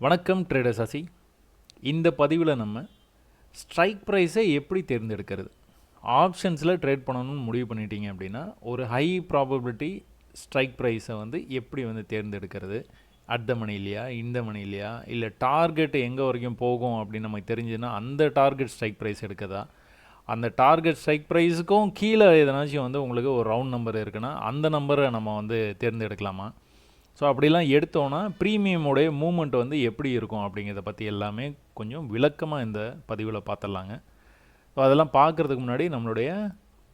வணக்கம் ட்ரேடர் சசி இந்த பதிவில் நம்ம ஸ்ட்ரைக் ப்ரைஸை எப்படி தேர்ந்தெடுக்கிறது? ஆப்ஷன்ஸில் ட்ரேட் பண்ணணும்னு முடிவு பண்ணிட்டீங்க அப்படின்னா ஒரு ஹை ப்ராபபிலிட்டி ஸ்ட்ரைக் ப்ரைஸை வந்து எப்படி வந்து தேர்ந்தெடுக்கிறது? அடுத்த மணிலையா இந்த மணிலையா இல்லை டார்கெட் எங்கே வரைக்கும் போகும் அப்படின்னு நமக்கு தெரிஞ்சுன்னா அந்த டார்கெட் ஸ்ட்ரைக் ப்ரைஸ் எடுக்கதா? அந்த டார்கெட் ஸ்ட்ரைக் ப்ரைஸுக்கும் கீழே எதனாச்சும் வந்து உங்களுக்கு ஒரு ரவுண்ட் நம்பர் இருக்குன்னா அந்த நம்பரை நம்ம வந்து தேர்ந்தெடுக்கலாமா? ஸோ அப்படிலாம் எடுத்தோன்னா ப்ரீமியமுடைய மூமெண்ட் வந்து எப்படி இருக்கும் அப்படிங்கிறத பற்றி எல்லாமே கொஞ்சம் விளக்கமாக இந்த பதிவில் பார்த்துடலாங்க ஸோ அதெல்லாம் பார்க்குறதுக்கு முன்னாடி நம்மளுடைய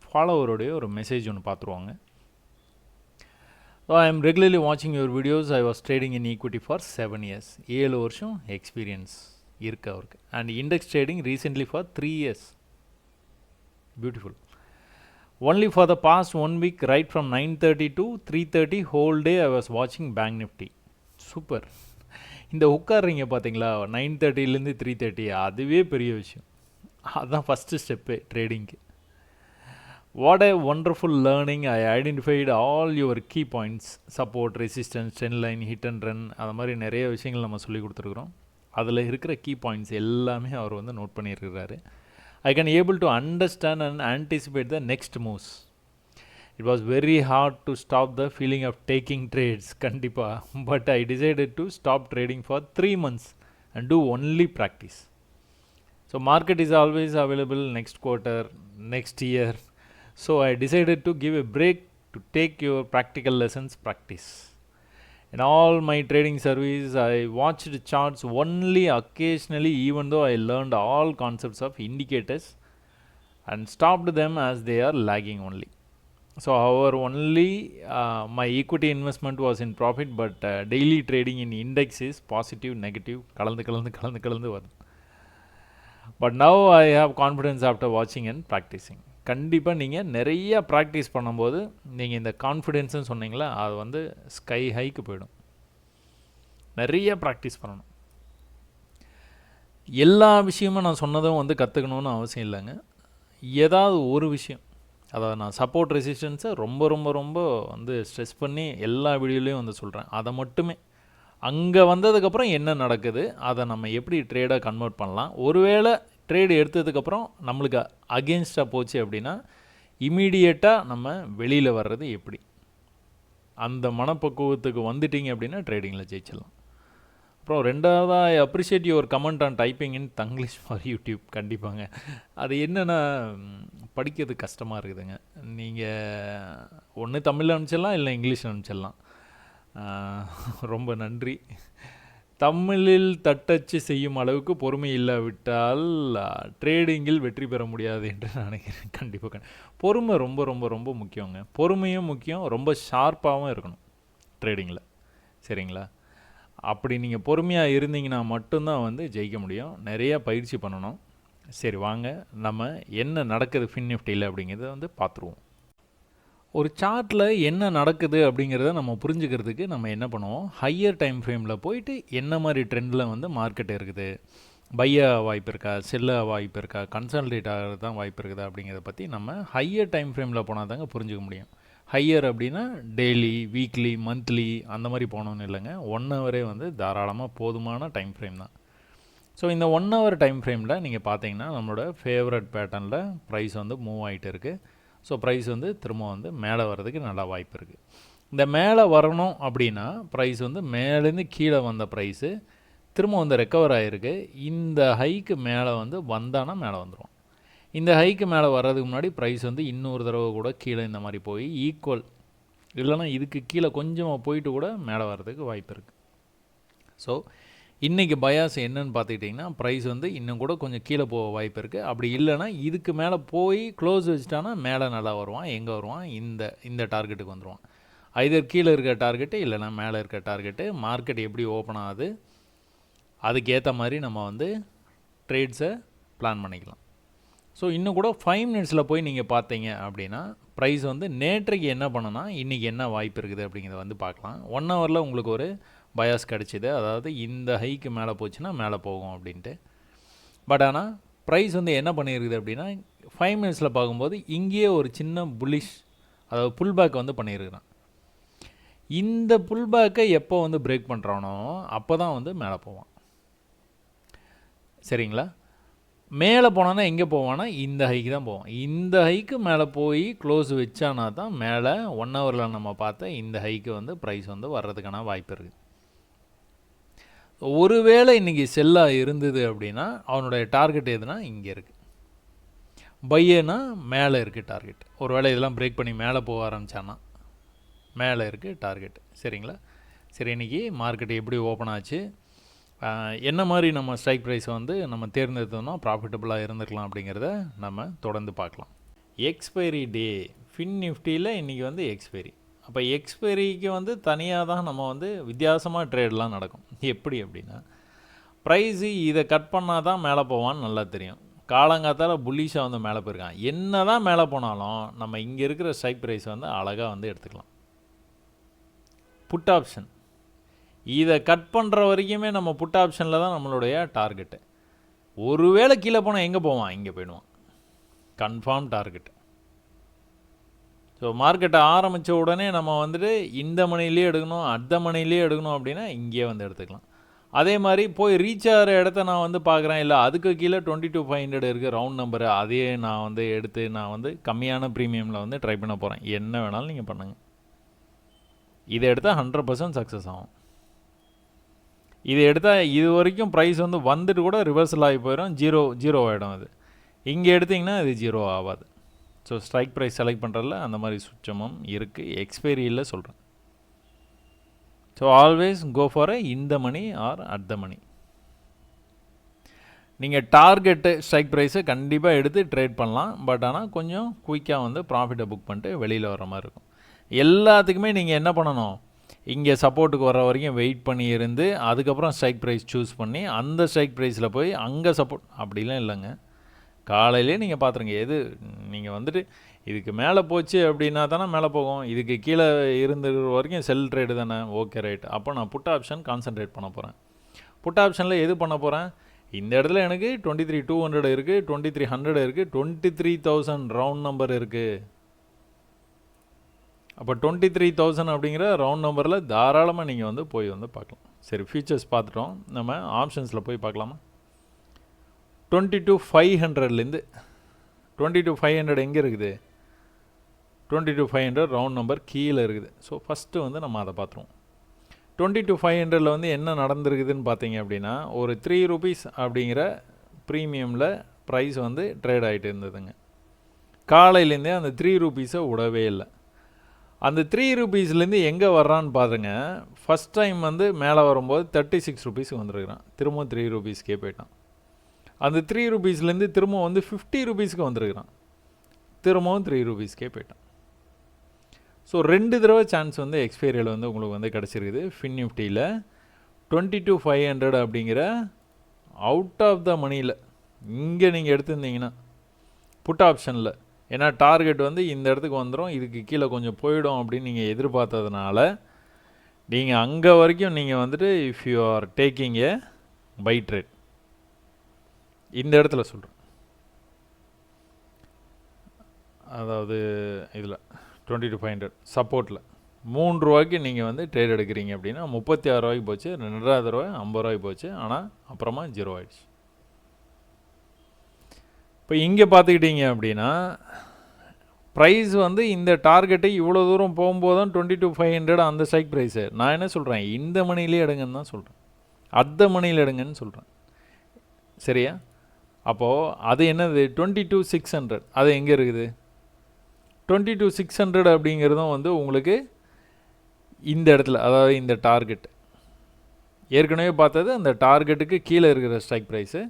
ஃபாலோவருடைய ஒரு மெசேஜ் ஒன்று பார்த்துருவாங்க ஸோ ஐ எம் ரெகுலர்லி வாட்சிங் your videos I was trading in equity for seven years ஏழு வருஷம் எக்ஸ்பீரியன்ஸ் இருக்கு அவருக்கு. And index trading recently for three years beautiful only for the past one week right from nine thirty to three thirty whole day I was வாட்சிங் bank Nifty super இந்த உட்காடுறீங்க பார்த்தீங்களா nine தேர்ட்டிலேருந்து three thirty அதுவே பெரிய விஷயம். அதுதான் first step ட்ரேடிங்க்கு what a wonderful learning I identified all your key points support resistance ten line hit and run அது மாதிரி நிறைய விஷயங்கள் நம்ம சொல்லி கொடுத்துருக்குறோம். அதில் இருக்கிற கீ பாயிண்ட்ஸ் எல்லாமே அவர் வந்து நோட் பண்ணியிருக்கிறாரு. I can able to understand and anticipate the next moves. It was very hard to stop the feeling of taking trades, kandipa, but I decided to stop trading for three months and do only practice. So market is always available next quarter, next year. So I decided to give a break to take your practical lessons practice. In all my trading service, I watched charts only occasionally, even though I learned all concepts of indicators and stopped them as they are lagging only. So, our only uh, my equity investment was in profit, but uh, daily trading in index is positive, negative, கலந்து கலந்து கலந்து கலந்து வருது but now I have confidence after வாட்சிங் and practising கண்டிப்பாக நீங்கள் நிறையா practice பண்ணும்போது நீங்கள் இந்த கான்ஃபிடென்ஸ்னு சொன்னீங்களா அது வந்து ஸ்கை ஹைக்கு போயிடும். நிறைய ப்ராக்டிஸ் பண்ணணும். எல்லா விஷயமும் நான் சொன்னதும் வந்து கற்றுக்கணுன்னு அவசியம் இல்லைங்க. ஏதாவது ஒரு விஷயம் அதாவது நான் சப்போர்ட் ரெசிஸ்டன்ஸை ரொம்ப ரொம்ப ரொம்ப வந்து ஸ்ட்ரெஸ் பண்ணி எல்லா வீடியோலையும் வந்து சொல்கிறேன் அதை மட்டுமே. அங்கே வந்ததுக்கப்புறம் என்ன நடக்குது அதை நம்ம எப்படி ட்ரேடாக கன்வெர்ட் பண்ணலாம். ஒருவேளை ட்ரேடு எடுத்ததுக்கப்புறம் நம்மளுக்கு அகேன்ஸ்டாக போச்சு அப்படின்னா இமீடியட்டாக நம்ம வெளியில் வர்றது எப்படி? அந்த மனப்பக்குவத்துக்கு வந்துட்டீங்க அப்படின்னா ட்ரேடிங்கில் ஜெயிச்சிடலாம். அப்புறம் ரெண்டாவதாக I appreciate your comment on typing in Tanglish for YouTube. கண்டிப்பாங்க. அது என்னென்னா படிக்கிறது கஷ்டமாக இருக்குதுங்க. நீங்கள் ஒன்று தமிழில் அனுப்பிச்சிடலாம் இல்லை இங்கிலீஷில் அனுப்பிச்சிடலாம். ரொம்ப நன்றி. தமிழில் தட்டச்சு செய்யும் அளவுக்கு பொறுமை இல்லாவிட்டால் ட்ரேடிங்கில் வெற்றி பெற முடியாது என்று நினைக்கிறேன். கண்டிப்பாக பொறுமை ரொம்ப ரொம்ப ரொம்ப முக்கியங்க. பொறுமையும் முக்கியம் ரொம்ப ஷார்ப்பாகவும் இருக்கணும் ட்ரேடிங்கில் சரிங்களா? அப்படி நீங்கள் பொறுமையாக இருந்தீங்கன்னா மட்டும்தான் வந்து ஜெயிக்க முடியும். நிறையா பயிற்சி பண்ணணும். சரி வாங்க. நம்ம என்ன நடக்குது ஃபின் நிஃப்டியில் அப்படிங்கிறத வந்து பார்த்துருவோம். ஒரு சார்ட்டில் என்ன நடக்குது அப்படிங்கிறத நம்ம புரிஞ்சுக்கிறதுக்கு நம்ம என்ன பண்ணுவோம்? ஹையர் டைம் ஃப்ரேமில் போயிட்டு என்ன மாதிரி ட்ரெண்டில் வந்து மார்க்கெட் இருக்குது? பைய வாய்ப்பு இருக்கா? செல்ல வாய்ப்பு இருக்கா? கன்சல்டேட் ஆகிறது தான் வாய்ப்பு இருக்குதா அப்படிங்கிறத பற்றி நம்ம ஹையர் டைம் ஃப்ரேமில் போனால் தாங்க புரிஞ்சுக்க முடியும். ஹையர் அப்படின்னா டெய்லி வீக்லி மந்த்லி அந்த மாதிரி போனோன்னு இல்லைங்க. ஒன் ஹவரே வந்து தாராளமாக போதுமான டைம் ஃப்ரேம் தான். ஸோ இந்த ஒன் ஹவர் டைம் ஃப்ரேமில் நீங்கள் பார்த்தீங்கன்னா நம்மளோட ஃபேவரட் பேட்டர்னில் ப்ரைஸ் வந்து மூவ் ஆகிட்டு இருக்குது ஸோ ப்ரைஸ் வந்து திரும்ப வந்து மேலே வர்றதுக்கு நல்லா வாய்ப்பு இருக்குது இந்த மேலே வரணும் அப்படின்னா ப்ரைஸ் வந்து மேலேருந்து கீழே வந்த ப்ரைஸு திரும்ப வந்து ரெக்கவர் ஆகிருக்கு இந்த ஹைக்கு மேலே வந்து வந்தானா மேலே வந்துடும் இந்த ஹைக்கு மேலே வர்றதுக்கு முன்னாடி ப்ரைஸ் வந்து இன்னொரு தடவை கூட கீழே இந்த மாதிரி போய் ஈக்குவல் இல்லைனா இதுக்கு கீழே கொஞ்சமாக போயிட்டு கூட மேலே வர்றதுக்கு வாய்ப்பு இருக்குது ஸோ இன்றைக்கி பயாஸ் என்னன்னு பார்த்துக்கிட்டிங்கன்னா ப்ரைஸ் வந்து இன்னும் கூட கொஞ்சம் கீழே போக வாய்ப்பு இருக்குது அப்படி இல்லைனா இதுக்கு மேலே போய் க்ளோஸ் வச்சுட்டானா மேலே நல்லா வருவான் எங்கே வருவான் இந்த இந்த டார்கெட்டுக்கு வந்துடுவான் ஐதர் கீழே இருக்க டார்கெட்டு இல்லைனா மேலே இருக்க டார்கெட்டு மார்க்கெட் எப்படி ஓப்பன் ஆகுது அதுக்கேற்ற மாதிரி நம்ம வந்து ட்ரேட்ஸை பிளான் பண்ணிக்கலாம். ஸோ இன்னும் கூட ஃபைவ் மினிட்ஸில் போய் நீங்கள் பார்த்தீங்க அப்படின்னா ப்ரைஸ் வந்து நேற்றைக்கு என்ன பண்ணுனா இன்றைக்கி என்ன வாய்ப்பு இருக்குது அப்படிங்கிறத வந்து பார்க்கலாம். ஒன் ஹவரில் உங்களுக்கு ஒரு பயாஸ் கிடச்சிது. அதாவது இந்த ஹைக்கு மேலே போச்சுன்னா மேலே போகும் அப்படின்ட்டு. பட் ஆனால் ப்ரைஸ் வந்து என்ன பண்ணியிருக்குது அப்படின்னா ஃபைவ் மினிட்ஸில் பார்க்கும்போது இங்கேயே ஒரு சின்ன புல்லிஷ் அதாவது புல் பேக் வந்து பண்ணியிருக்கிறான் இந்த புல் பேக்கை எப்போ வந்து பிரேக் பண்ணுறானோ அப்போ தான் வந்து மேலே போவான். சரிங்களா? மேலே போனான்னா எங்கே போவான்னா இந்த ஹைக்கு தான் போவோம் இந்த ஹைக்கு மேலே போய் க்ளோஸ் வச்சானா தான் மேலே ஒன் ஹவரில் நம்ம பார்த்த இந்த ஹைக்கு வந்து ப்ரைஸ் வந்து வர்றதுக்கான வாய்ப்பு இருக்குது. ஒருவேளை இன்றைக்கி செல்லாக இருந்தது அப்படின்னா அவனுடைய டார்கெட் எதுனா இங்கே இருக்குது பையனா மேலே இருக்குது டார்கெட் ஒருவேளை இதெல்லாம் பிரேக் பண்ணி மேலே போக ஆரம்பித்தான்னா மேலே இருக்குது டார்கெட் சரிங்களா? சரி இன்றைக்கி மார்க்கெட் எப்படி ஓப்பன் ஆச்சு? என்ன மாதிரி நம்ம ஸ்ட்ரைக் ப்ரைஸ் வந்து நம்ம தேர்ந்தெடுத்தோம்னா ப்ராஃபிட்டபுளாக இருந்திருக்கலாம் அப்படிங்கிறத நம்ம தொடர்ந்து பார்க்கலாம். எக்ஸ்பைரி டே ஃபின் நிஃப்டியில் இன்றைக்கி வந்து எக்ஸ்பைரி அப்போ எக்ஸ்பைரிக்கு வந்து தனியாக தான் நம்ம வந்து வித்தியாசமாக ட்ரேட்லாம் நடக்கும். எப்படி அப்படின்னா ப்ரைஸு இதை கட் பண்ணால் தான் மேலே போவான்னு நல்லா தெரியும். காலங்காத்தால் புல்லிஷாக வந்து மேலே போயிருக்கான். என்ன தான் மேலே போனாலும் நம்ம இங்கே இருக்கிற ஸ்ட்ரைக் ப்ரைஸ் வந்து அழகாக வந்து எடுத்துக்கலாம். புட் ஆப்ஷன் இதை கட் பண்ணுற வரைக்குமே நம்ம புட் ஆப்ஷனில் தான் நம்மளுடைய டார்கெட்டு ஒருவேளை கீழே போனால் எங்கே போவான்? இங்கே போயிடுவான். கன்ஃபார்ம் டார்கெட்டு ஸோ மார்க்கெட்டை ஆரம்பித்த உடனே நம்ம வந்துட்டு இந்த மணிலேயே எடுக்கணும் அடுத்த மணிலேயே எடுக்கணும் அப்படின்னா இங்கேயே வந்து எடுத்துக்கலாம். அதே மாதிரி போய் ரீச் ஆகிற இடத்த நான் வந்து பார்க்குறேன். இல்லை அதுக்கு கீழே டுவெண்ட்டி டூ ஃபைவ் ஹண்ட்ரட் இருக்குது ரவுண்ட் நம்பரு அதையே நான் வந்து எடுத்து நான் வந்து கம்மியான ப்ரீமியமில் வந்து ட்ரை பண்ண போகிறேன் என்ன வேணாலும் நீங்கள் பண்ணுங்கள் இதை எடுத்தால் ஹண்ட்ரட் பர்சன்ட் சக்ஸஸ் ஆகும். இதை எடுத்தால் இது வரைக்கும் ப்ரைஸ் வந்து வந்துட்டு கூட ரிவர்சல் ஆகி போயிடும் ஜீரோ ஜீரோ ஆகிடும் அது. இங்கே எடுத்திங்கன்னா இது ஜீரோ ஆகாது. ஸோ ஸ்ட்ரைக் ப்ரைஸ் செலக்ட் பண்ணுறதுல அந்த மாதிரி சுச்சமும் இருக்குது எக்ஸ்பைரியில் சொல்கிறேன் ஸோ ஆல்வேஸ் கோ ஃபார் இந்த மணி ஆர் அட் த மணி நீங்கள் டார்கெட்டு ஸ்ட்ரைக் ப்ரைஸை கண்டிப்பாக எடுத்து ட்ரேட் பண்ணலாம். பட் ஆனால் கொஞ்சம் குயிக்காக வந்து ப்ராஃபிட்டை புக் பண்ணிட்டு வெளியில் வர மாதிரி இருக்கும். எல்லாத்துக்குமே நீங்கள் என்ன பண்ணணும்? இங்கே சப்போர்ட்டுக்கு வர வரைக்கும் வெயிட் பண்ணி இருந்து அதுக்கப்புறம் ஸ்ட்ரைக் ப்ரைஸ் சூஸ் பண்ணி அந்த ஸ்ட்ரைக் ப்ரைஸில் போய் அங்கே சப்போர்ட் அப்படிலாம் இல்லைங்க. காலையிலே நீங்கள் பார்த்துருங்க எது நீங்கள் வந்துட்டு இதுக்கு மேலே போச்சு அப்படின்னா தானே மேலே போகும். இதுக்கு கீழே இருந்துற வரைக்கும் செல் ட்ரேடு தானே. ஓகே ரைட் அப்போ நான் புட் ஆப்ஷன் கான்சன்ட்ரேட் பண்ண போகிறேன் புட் ஆப்ஷனில் எது பண்ண போகிறேன் இந்த இடத்துல எனக்கு டுவெண்ட்டி த்ரீ டூ ஹண்ட்ரட் இருக்குது டுவெண்ட்டி த்ரீ ஹண்ட்ரட் இருக்குது twenty three thousand round number இருக்குது அப்போ டுவெண்ட்டி த்ரீ தௌசண்ட் அப்படிங்கிற ரவுண்ட் நம்பரில் தாராளமாக நீங்கள் வந்து போய் வந்து பார்க்கலாம். சரி ஃபீச்சர்ஸ் பார்த்துட்டோம். நம்ம ஆப்ஷன்ஸில் போய் பார்க்கலாமா? டுவெண்ட்டி டூ ஃபைவ் ஹண்ட்ரட்லேருந்து டுவெண்ட்டி டூ ஃபைவ் ஹண்ட்ரட் எங்கே இருக்குது? Twenty two five hundred round number கீழே இருக்குது. ஸோ ஃபஸ்ட்டு வந்து நம்ம அதை பார்த்துருவோம். டுவெண்ட்டி டூ ஃபைவ் ஹண்ட்ரடில் வந்து என்ன நடந்திருக்குதுன்னு பார்த்தீங்க அப்படின்னா ஒரு த்ரீ ருபீஸ் அப்படிங்கிற ப்ரீமியமில் ப்ரைஸ் வந்து ட்ரேட் ஆகிட்டு இருந்ததுங்க. காலையிலேருந்தே அந்த த்ரீ ருபீஸை விடவே இல்லை. அந்த த்ரீ ருபீஸ்லேருந்து எங்கே வர்றான்னு பாருங்க. ஃபஸ்ட் டைம் வந்து மேலே வரும்போது தேர்ட்டி சிக்ஸ் ருபீஸ்க்கு வந்துருக்கிறான். திரும்ப த்ரீ ருபீஸ்க்கே போயிட்டான். அந்த த்ரீ ருபீஸ்லேருந்து திரும்ப வந்து ஃபிஃப்டி ருபீஸ்க்கு வந்திருக்கிறான். திரும்பவும் த்ரீ ருபீஸ்க்கே போயிட்டான். ஸோ ரெண்டு தடவை சான்ஸ் வந்து எக்ஸ்பைரியில் வந்து உங்களுக்கு வந்து கிடச்சிருக்குது. ஃபின் நிஃப்டியில் டுவெண்ட்டி டூ ஃபைவ் ஹண்ட்ரட் அப்படிங்கிற அவுட் ஆஃப் த மணியில் இங்கே நீங்கள் எடுத்திருந்தீங்கன்னா புட் ஆப்ஷனில் ஏன்னா டார்கெட் வந்து இந்த இடத்துக்கு வந்துடும் இதுக்கு கீழே கொஞ்சம் போயிடும் அப்படின்னு நீங்கள் எதிர்பார்த்ததுனால நீங்கள் அங்கே வரைக்கும் நீங்கள் வந்துட்டு if you are taking a buy trade இந்த இடத்துல சொல்கிறேன் அதாவது இதில் டுவெண்ட்டி டு ஃபைவ் ஹண்ட்ரட் சப்போர்ட்டில் மூணு ரூபாய்க்கு நீங்கள் வந்து ட்ரேட் எடுக்கிறீங்க அப்படின்னா முப்பத்தி ஆறு ரூபாய்க்கு போச்சு ரெண்டாயிரத்து ரூபாய் ஐம்பது ரூபாய்க்கு போச்சு ஆனால் அப்புறமா ஜீரோ ஆயிடுச்சு. இப்போ இங்கே பார்த்துக்கிட்டீங்க அப்படின்னா ப்ரைஸ் வந்து இந்த டார்கெட்டை இவ்வளோ தூரம் போகும்போது தான் டுவெண்ட்டி டூ ஃபைவ் ஹண்ட்ரட் அந்த ஸ்ட்ரைக் ப்ரைஸு நான் என்ன சொல்கிறேன் இந்த மணிலே எடுங்கன்னு தான் சொல்கிறேன் அர்த்த மணியில் எடுங்கன்னு சொல்கிறேன் சரியா? அப்போது அது என்னது? டுவெண்ட்டி டூ சிக்ஸ் ஹண்ட்ரட் அது எங்கே இருக்குது? டுவெண்ட்டி டூ சிக்ஸ் ஹண்ட்ரட் அப்படிங்கிறதும் வந்து உங்களுக்கு இந்த இடத்துல அதாவது இந்த டார்கெட் ஏற்கனவே பார்த்தது அந்த டார்கெட்டுக்கு கீழே இருக்கிற ஸ்ட்ரைக் ப்ரைஸு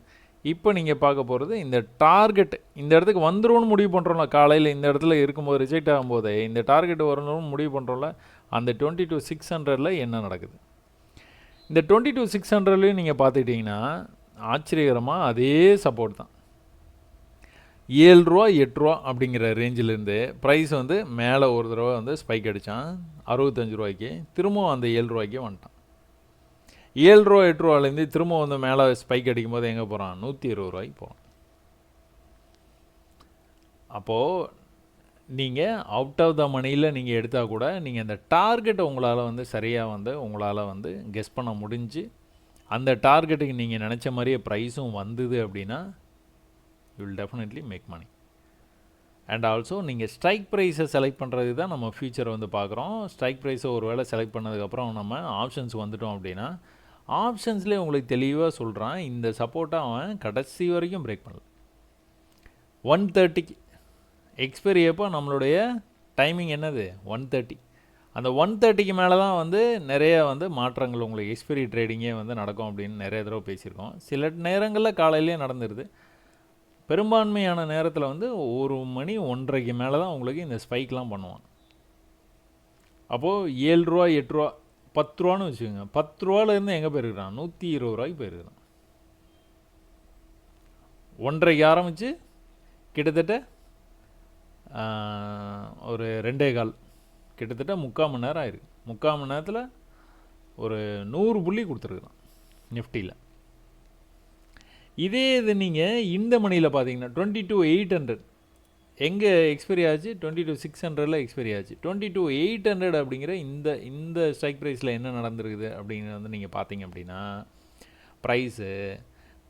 இப்போ நீங்கள் பார்க்க போகிறது இந்த டார்கெட் இந்த இடத்துக்கு வந்துடும் முடிவு பண்ணுறோம்ல காலையில் இந்த இடத்துல இருக்கும்போது ரிஜெக்ட் ஆகும்போது இந்த டார்கெட் வரணும்னு முடிவு பண்ணுறோம்ல அந்த டுவெண்ட்டி டூ சிக்ஸ் ஹண்ட்ரடில் என்ன நடக்குது? இந்த டுவெண்ட்டி டூ சிக்ஸ் ஹண்ட்ரட்லேயும் நீங்கள் பார்த்துக்கிட்டிங்கன்னா ஆச்சரியகரமாக அதே சப்போர்ட் தான். ஏழு ரூபா எட்டு ரூபா அப்படிங்கிற ரேஞ்சிலேருந்து ப்ரைஸ் வந்து மேலே ஒரு தடவை வந்து ஸ்பைக் அடித்தான் அறுபத்தஞ்சு ரூபாய்க்கு. திரும்பவும் அந்த ஏழு ரூபாய்க்கே வந்துட்டான். ஏழு ரூபா எட்டு ரூபாலேருந்து திரும்ப வந்து மேலே ஸ்பைக் அடிக்கும்போது எங்கே போகிறான் நூற்றி இருபது ரூபாய்க்கு போகிறான் அப்போது நீங்கள் அவுட் ஆஃப் த மணியில் நீங்கள் எடுத்தால் கூட நீங்கள் அந்த டார்கெட்டை உங்களால் வந்து சரியாக வந்து உங்களால் வந்து கெஸ் பண்ண முடிஞ்சு அந்த டார்கெட்டுக்கு நீங்கள் நினச்ச மாதிரியே ப்ரைஸும் வந்தது அப்படின்னா you will definitely make money and also நீங்கள் ஸ்ட்ரைக் ப்ரைஸை செலக்ட் பண்ணுறது தான் நம்ம ஃபியூச்சரை வந்து பார்க்குறோம். ஸ்ட்ரைக் ப்ரைஸை ஒரு வேளை செலக்ட் பண்ணதுக்கப்புறம் நம்ம ஆப்ஷன்ஸ் வந்துட்டோம் அப்படின்னா ஆப்ஷன்ஸ்லேயே உங்களுக்கு தெளிவாக சொல்கிறான் இந்த சப்போர்ட்டை அவன் கடைசி வரைக்கும் பிரேக் பண்ணல. ஒன் தேர்ட்டிக்கு எக்ஸ்பைரி அப்போ நம்மளுடைய டைமிங் என்னது? ஒன் தேர்ட்டி அந்த ஒன் தேர்ட்டிக்கு மேலே தான் வந்து நிறைய வந்து மாற்றங்கள் உங்களுக்கு எக்ஸ்பிரி ட்ரேடிங்கே வந்து நடக்கும் அப்படின்னு நிறைய தடவை பேசியிருக்கோம். சில நேரங்களில் காலையிலேயே நடந்துருது. பெரும்பான்மையான நேரத்தில் வந்து ஒரு மணி ஒன்றரைக்கு மேலே தான் உங்களுக்கு இந்த ஸ்பைக்லாம் பண்ணுவான். அப்போது ஏழு ரூபா எட்டு ரூபா பத்து ரூபான்னு வச்சுக்கோங்க. பத்து ரூபாலேருந்து எங்கே போயிருக்கிறான்? நூற்றி இருபது ரூபாய்க்கு போயிருக்கிறான். ஒன்றரைக்கு ஆரம்பித்து கிட்டத்தட்ட ஒரு ரெண்டே கால் கிட்டத்தட்ட முக்கால் மணி நேரம் ஆயிருக்கு. முக்கால் மணி நேரத்தில் ஒரு நூறு புள்ளி கொடுத்துருக்குறான் நிஃப்டியில். இதே இது நீங்கள் இந்த மணியில் பார்த்தீங்கன்னா டுவெண்ட்டி டூ எயிட் ஹண்ட்ரட் எங்கே எக்ஸ்பைரி ஆச்சு? டுவெண்ட்டி டூ சிக்ஸ் ஹண்ட்ரடில் எக்ஸ்பைரி ஆச்சு. டுவெண்ட்டி டூ எயிட் ஹண்ட்ரட் அப்படிங்கிற இந்த இந்த ஸ்ட்ரைக் ப்ரைஸில் என்ன நடந்திருக்குது அப்படிங்கிறது வந்து நீங்கள் பார்த்தீங்க அப்படின்னா ப்ரைஸு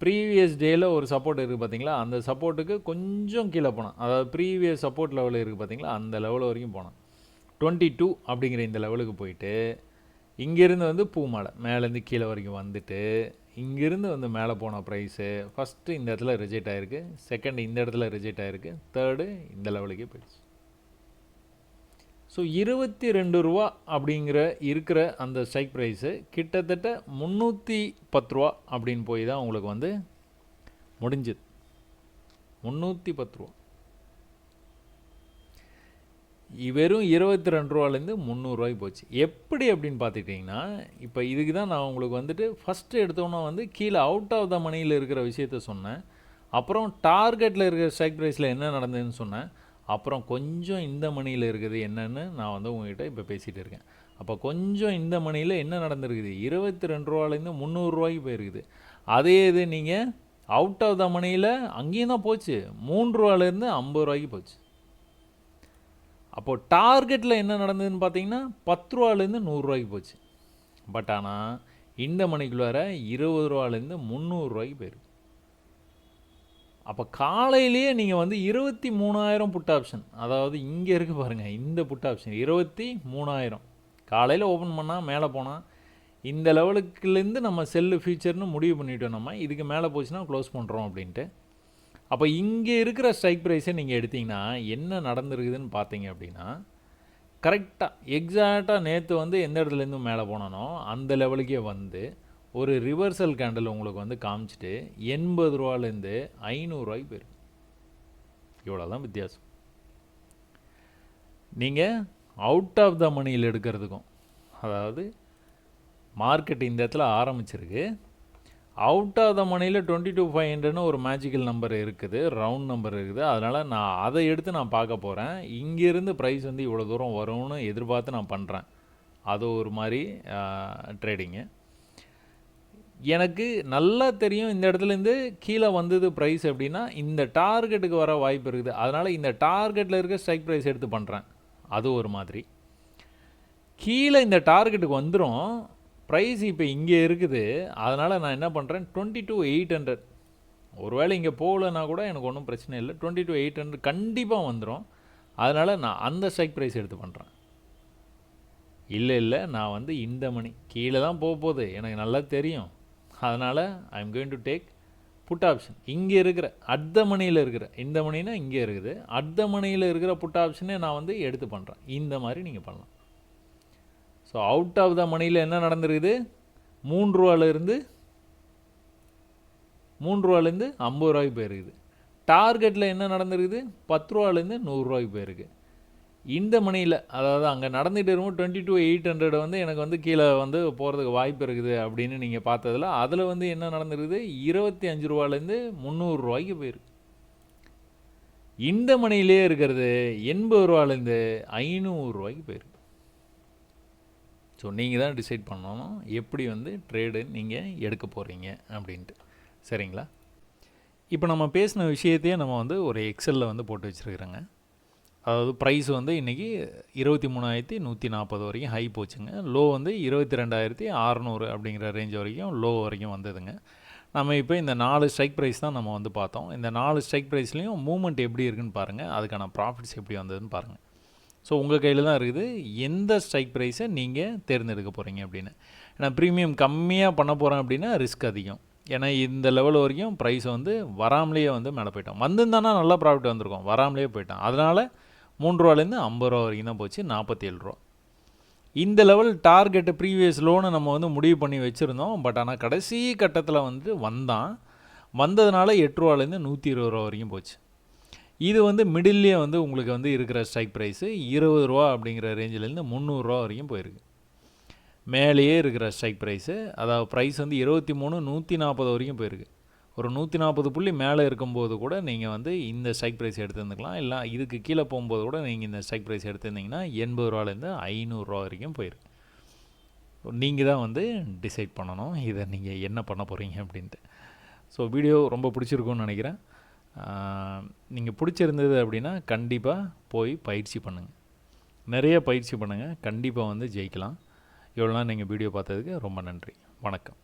ப்ரீவியஸ் டேயில் ஒரு சப்போர்ட் இருக்குது பார்த்தீங்களா அந்த சப்போர்ட்டுக்கு கொஞ்சம் கீழே போனான் அதாவது ப்ரீவியஸ் சப்போர்ட் லெவல் இருக்குது பார்த்தீங்களா அந்த லெவல் வரைக்கும் போனான் டுவெண்ட்டி டூ அப்படிங்கிற இந்த லெவலுக்கு போயிட்டு இங்கேருந்து வந்து பூ மாலை மேலேருந்து கீழே வரைக்கும் வந்துட்டு இங்கேருந்து வந்து மேலே போன ப்ரைஸு ஃபஸ்ட்டு இந்த இடத்துல ரிஜெக்ட் ஆகிருக்கு செகண்ட் இந்த இடத்துல ரிஜெக்ட் ஆகிருக்கு தேர்டு இந்த லெவலுக்கே போயிடுச்சு. ஸோ இருபத்தி ரெண்டு ரூபா அப்படிங்கிற இருக்கிற அந்த ஸ்ட்ரைக் ப்ரைஸு கிட்டத்தட்ட முந்நூற்றி பத்து ரூபா அப்படின்னு போய் தான் உங்களுக்கு வந்து முடிஞ்சுது. முந்நூற்றி பத்து ரூபா. வெறும் இருபத்தி ரெண்டு ரூபாலேருந்து முந்நூறுரூவாய்க்கு போச்சு. எப்படி அப்படின்னு பார்த்துக்கிட்டிங்கன்னா இப்போ இதுக்கு தான் நான் உங்களுக்கு வந்துட்டு ஃபஸ்ட்டு எடுத்தோன்னா வந்து கீழே அவுட் ஆஃப் த மணியில் இருக்கிற விஷயத்த சொன்னேன். அப்புறம் டார்கெட்டில் இருக்கிற ஸ்ட்ரைக் ப்ரைஸில் என்ன நடந்ததுன்னு சொன்னேன். அப்புறம் கொஞ்சம் இந்த மணியில் இருக்குது என்னன்னு நான் வந்து உங்ககிட்ட இப்போ பேசிகிட்டு இருக்கேன். அப்போ கொஞ்சம் இந்த மணியில் என்ன நடந்திருக்குது? இருபத்தி ரெண்டு ரூபாலேருந்து முந்நூறுரூவாய்க்கு போயிருக்குது. அதே இது நீங்கள் அவுட் ஆஃப் த மணியில் அங்கேயும் தான் போச்சு. மூன்று ரூபாலேருந்து ஐம்பது ரூபாய்க்கு போச்சு. அப்போது டார்கெட்டில் என்ன நடந்ததுன்னு பார்த்தீங்கன்னா பத்து ரூபாலேருந்து நூறுரூவாய்க்கு போச்சு. பட் ஆனால் இந்த மணிக்குள்ளார இருபது ரூபாலேருந்து முந்நூறுரூவாய்க்கு போயிருக்கு. அப்போ காலையிலேயே நீங்கள் வந்து இருபத்தி மூணாயிரம் புட் ஆப்ஷன் அதாவது இங்கே இருக்குது பாருங்கள் இந்த புட் ஆப்ஷன் இருபத்தி மூணாயிரம். காலையில் ஓப்பன் பண்ணால் மேலே போனால் இந்த லெவலுக்குலேருந்து நம்ம செல்லு ஃபியூச்சர்னு முடிவு பண்ணிட்டோம் நம்ம இதுக்கு மேலே போச்சுன்னா க்ளோஸ் பண்ணுறோம் அப்படின்ட்டு. அப்போ இங்கே இருக்கிற ஸ்ட்ரைக் ப்ரைஸை நீங்கள் எடுத்தீங்கன்னா என்ன நடந்திருக்குதுன்னு பார்த்தீங்க அப்படின்னா கரெக்டாக எக்ஸாக்டாக நேற்று வந்து எந்த இடத்துலேருந்து மேலே போனானோ அந்த லெவலுக்கே வந்து ஒரு ரிவர்சல் கேண்டில் உங்களுக்கு வந்து காமிச்சிட்டு எண்பது ரூபாலேருந்து ஐநூறுரூவாய்க்கு போயிருக்கு. இவ்வளோ தான் வித்தியாசம் நீங்கள் அவுட் ஆஃப் த மணியில் எடுக்கிறதுக்கும் அதாவது மார்க்கெட் இந்த இடத்துல ஆரம்பிச்சிருக்கு. அவுட் ஆஃப் த மணியில் டுவெண்ட்டி டூ ஃபைவ் ஹண்ட்ரட்னு ஒரு மேஜிக்கல் நம்பர் இருக்குது ரவுண்ட் நம்பர் இருக்குது. அதனால் நான் அதை எடுத்து நான் பார்க்க போகிறேன் இங்கேருந்து ப்ரைஸ் வந்து இவ்வளோ தூரம் வரும்னு எதிர்பார்த்து நான் பண்ணுறேன் அது ஒரு மாதிரி ட்ரேடிங்கு எனக்கு நல்லா தெரியும் இந்த இடத்துலேருந்து கீழே வந்தது ப்ரைஸ் அப்படின்னா இந்த டார்கெட்டுக்கு வர வாய்ப்பு இருக்குது. அதனால் இந்த டார்கெட்டில் இருக்க ஸ்ட்ரைக் ப்ரைஸ் எடுத்து பண்ணுறேன் அது ஒரு மாதிரி. கீழே இந்த டார்கெட்டுக்கு வந்துடும் ப்ரைஸ் இப்போ இங்கே இருக்குது. அதனால் நான் என்ன பண்ணுறேன் டுவெண்ட்டி டூ எயிட் ஹண்ட்ரட் ஒருவேளை இங்கே போகலன்னா கூட எனக்கு ஒன்றும் பிரச்சனை இல்லை. டுவெண்ட்டி டூ எயிட் ஹண்ட்ரட் கண்டிப்பாக வந்துடும் அதனால் நான் அந்த ஸ்ட்ரைக் ப்ரைஸ் எடுத்து பண்ணுறேன் இல்லை இல்லை நான் வந்து இந்த மணி கீழே தான் போக போகுது. எனக்கு நல்லா தெரியும். அதனால் I am going to take put option இங்கே இருக்கிற அடுத்த மணியில் இருக்கிற இந்த மணினா இங்கே இருக்குது. அடுத்த மணியில் இருக்கிற புட் ஆப்ஷனே நான் வந்து எடுத்து பண்ணுறேன் இந்த மாதிரி நீங்கள் பண்ணலாம். ஸோ அவுட் ஆஃப் த மணியில் என்ன நடந்திருக்குது? மூன்று ரூபாலேருந்து மூன்று ரூபாலேருந்து ஐம்பது ரூபாய்க்கு போயிருக்குது. டார்கெட்டில் என்ன நடந்திருக்குது? பத்து ரூபாலேருந்து நூறுரூவாய்க்கு போயிருக்கு. இந்த மணியில் அதாவது அங்கே நடந்துகிட்டு இருக்கும் டுவெண்ட்டி டூ எயிட் ஹண்ட்ரட் வந்து எனக்கு வந்து கீழே வந்து போகிறதுக்கு வாய்ப்பு இருக்குது அப்படின்னு நீங்கள் பார்த்ததுல அதில் வந்து என்ன நடந்திருக்குது? இருபத்தி அஞ்சு ரூபாலேருந்து முந்நூறுரூவாய்க்கு போயிருக்கு. இந்த மணியிலே இருக்கிறது எண்பது ரூபாலேருந்து ஐநூறுரூவாய்க்கு போயிருக்கு. ஸோ நீங்கள் தான் டிசைட் பண்ணணும். எப்படி வந்து ட்ரேடு நீங்கள் எடுக்க போகிறீங்க அப்படின்ட்டு. சரிங்களா? இப்போ நம்ம பேசின விஷயத்தையே நம்ம வந்து ஒரு எக்ஸலில் வந்து போட்டு வச்சுருக்குறோங்க. அதாவது ப்ரைஸ் வந்து இன்றைக்கி இருபத்தி மூணாயிரத்தி நூற்றி நாற்பது வரைக்கும் ஹை போச்சுங்க. லோ வந்து இருபத்தி ரெண்டாயிரத்தி அறநூறு அப்படிங்கிற ரேஞ்ச் வரைக்கும் லோ வரைக்கும் வந்ததுங்க. நம்ம இப்போ இந்த நாலு ஸ்ட்ரைக் ப்ரைஸ் தான் நம்ம வந்து பார்த்தோம். இந்த நாலு ஸ்ட்ரைக் ப்ரைஸ்லேயும் மூமெண்ட் எப்படி இருக்குன்னு பாருங்கள் அதுக்கான ப்ராஃபிட்ஸ் எப்படி வந்ததுன்னு பாருங்கள் ஸோ உங்கள் கையில் தான் இருக்குது. எந்த ஸ்ட்ரைக் ப்ரைஸை நீங்கள் தேர்ந்தெடுக்க போகிறீங்க அப்படின்னு. ஏன்னா ப்ரீமியம் கம்மியாக பண்ண போகிறேன் அப்படின்னா ரிஸ்க் அதிகம். ஏன்னா இந்த லெவல் வரைக்கும் ப்ரைஸ் வந்து வராமலேயே வந்து மேலே போயிட்டோம். வந்திருந்தானா நல்லா ப்ராஃபிட் வந்திருக்கும். வராமலேயே போயிட்டான் அதனால் மூன்று ரூபாலேருந்து ஐம்பது ரூபா வரைக்கும் தான் போச்சு. நாற்பத்தி ஏழு ரூபா. இந்த லெவல் டார்கெட்டு ப்ரீவியஸ் லோனை நம்ம வந்து முடிவு பண்ணி வச்சுருந்தோம். பட் ஆனால் கடைசி கட்டத்தில் வந்து வந்தான். வந்ததுனால எட்டு ரூபாலேருந்து நூற்றி இருபது ரூபா வரைக்கும் போச்சு. இது வந்து மிடில்லே வந்து உங்களுக்கு வந்து இருக்கிற ஸ்ட்ரைக் ப்ரைஸு இருபது ரூபா அப்படிங்கிற ரேஞ்சிலேருந்து முந்நூறுரூவா வரைக்கும் போயிருக்கு. மேலேயே இருக்கிற ஸ்ட்ரைக் ப்ரைஸு அதாவது ப்ரைஸ் வந்து இருபத்தி மூணு நூற்றி நாற்பது வரைக்கும் போயிருக்கு. ஒரு நூற்றி நாற்பது புள்ளி மேலே இருக்கும்போது கூட நீங்கள் வந்து இந்த ஸ்ட்ரைக் ப்ரைஸ் எடுத்துருந்துக்கலாம். இல்லை இதுக்கு கீழே போகும்போது கூட நீங்கள் இந்த ஸ்ட்ரைக் ப்ரைஸ் எடுத்துருந்தீங்கன்னா எண்பது ரூபாலேருந்து ஐநூறுரூவா வரைக்கும் போயிருக்கு. நீங்கள் தான் வந்து டிசைட் பண்ணணும். இதை நீங்கள் என்ன பண்ண போகிறீங்க அப்படின்ட்டு. ஸோ வீடியோ ரொம்ப பிடிச்சிருக்கும்னு நினைக்கிறேன். நீங்கள் பிடிச்சிருந்தது அப்படின்னா கண்டிப்பாக போய் பயிற்சி பண்ணுங்கள் நிறைய பயிற்சி பண்ணுங்கள் கண்டிப்பாக வந்து ஜெயிக்கலாம். இவ்வளோ நாள் நீங்கள் வீடியோ பார்த்ததுக்கு ரொம்ப நன்றி. வணக்கம்.